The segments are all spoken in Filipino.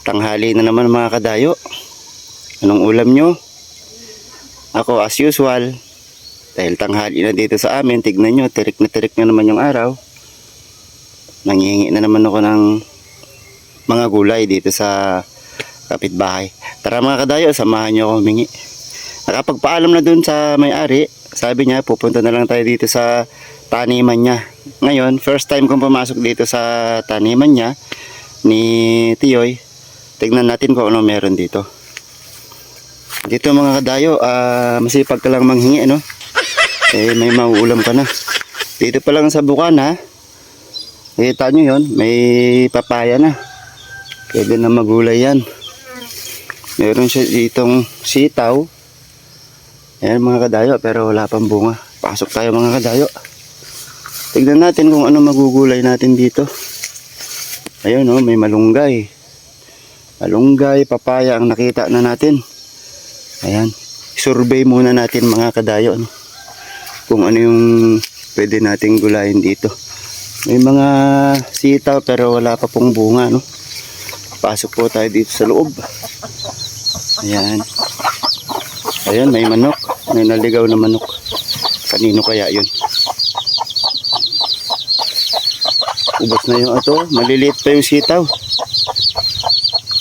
Tanghali na naman mga kadayo. Anong ulam nyo? Ako as usual. Dahil tanghali na dito sa amin, tignan nyo, tirik na tirik na naman yung araw. Nangihingi na naman ako ng mga gulay dito sa kapitbahay. Tara mga kadayo, samahan nyo ako humingi. Nakapagpaalam na dun sa may-ari, sabi niya pupunta na lang tayo dito sa taniman niya. Ngayon, first time kong pumasok dito sa taniman niya ni Tiyoy. Tignan natin kung ano meron dito. Dito mga kadayo, ah, masipag ka lang manghingi, ano? Eh, may mauulam ka na. Dito pa lang sa bukana, kita nyo yon may papaya na. Pwede na magulay yan. Meron siya ditong sitaw. Ayan mga kadayo, pero wala pang bunga. Pasok tayo mga kadayo. Tignan natin kung ano magugulay natin dito. Ayun oh, may malunggay. Malunggay, papaya ang nakita na natin. Ayan. Survey muna natin mga kadayo. No? Kung ano yung pwede nating gulayin dito. May mga sitaw pero wala pa pong bunga. No? Pasok po tayo dito sa loob. Ayan. Ayan, may manok. May naligaw na manok. Kanino kaya yun? Ubos na yung ato. Maliliit pa yung sitaw.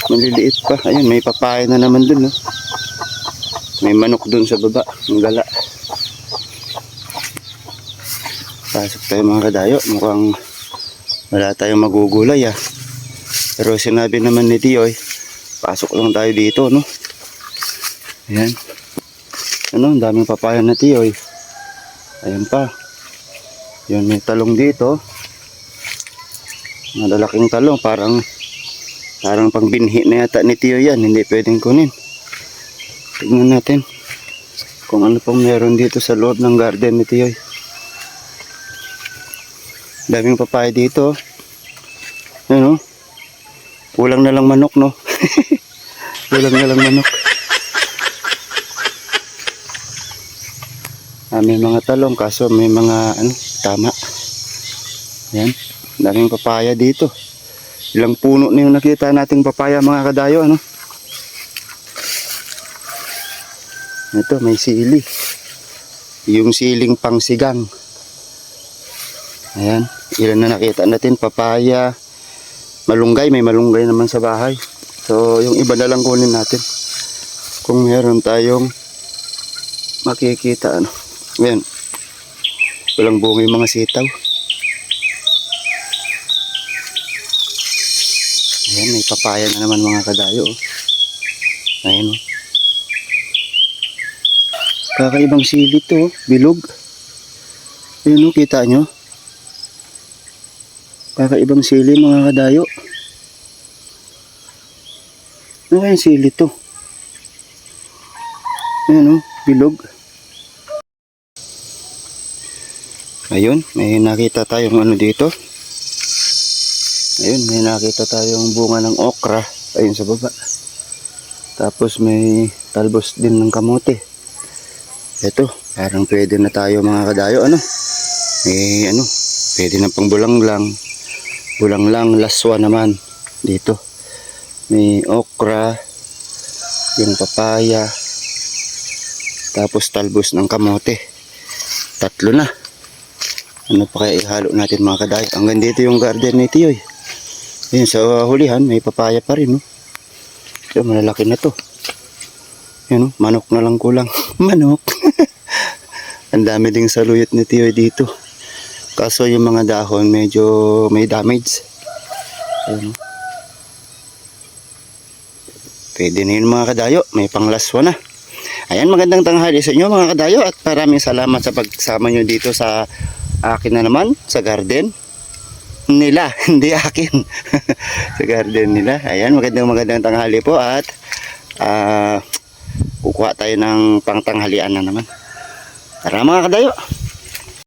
Maliliit pa. Ayun, may papaya na naman dun. No? May manok dun sa baba. Ang gala. Pasok tayo mga kadayo. Mukhang wala tayong magugulay ah. Pero sinabi naman ni Tioy, pasok lang tayo dito, no? Ayan. Ano, ang daming papaya na Tioy. Ayan pa. Yun, may talong dito. Malalaking talong, parang parang pang binhi na yata ni Tio yan. Hindi pwedeng kunin. Tignan natin kung ano pang meron dito sa loob ng garden ni Tio. Daming papaya dito. Ayan oh. Kulang na lang manok, no? Kulang na lang manok. Ah, may mga talong, kaso may mga, ano, tama. Yan. Daming papaya dito. Ilang puno na yung nakita nating papaya, mga kadayo, ano? Ito, may sili. Yung siling pangsigang. Ayan. Ilan na nakita natin, papaya, malunggay, may malunggay naman sa bahay. So, yung iba na lang kunin natin. Kung meron tayong makikita, ano. Ayan. Walang bunga yung mga sitaw. Ayan, may papaya na naman mga kadayo. oh. Ayan, oh. Kakaibang sili to, oh. bilog. Ayan, oh, kita nyo? Kakaibang sili mga kadayo. Ano kayang sili to? Ayan o, bilog. Ayun, may nakita tayong ano dito. Ayun, may nakita tayong bunga ng okra. Ayun sa baba. Tapos may talbos din ng kamote. Ito, parang pwede na tayo mga kadayo. Ano? May ano, pwede na pang bulanglang. Bulang lang, laswa naman dito. May okra, yung papaya, tapos talbos ng kamote. Tatlo na. Ano pa kaya ihalo natin mga kaday? Hanggang dito yung garden ni Tiyoy. Yun, sa hulihan, may papaya pa rin. No? So, malalaki na to. Yan, no? manok na lang kulang. manok. Ang dami ding saluyot ni Tiyoy dito. Kaso yung mga dahon medyo may damage. Ayun. Pwede na yun mga kadayo. May panglaswa na. Ayan, magandang tanghali sa inyo mga kadayo at maraming salamat sa pagsama nyo dito sa akin na naman, sa garden nila, hindi akin. sa garden nila. Ayan, magandang magandang tanghali po at ah kukuha tayo ng pangtanghalian na naman. Tara mga kadayo.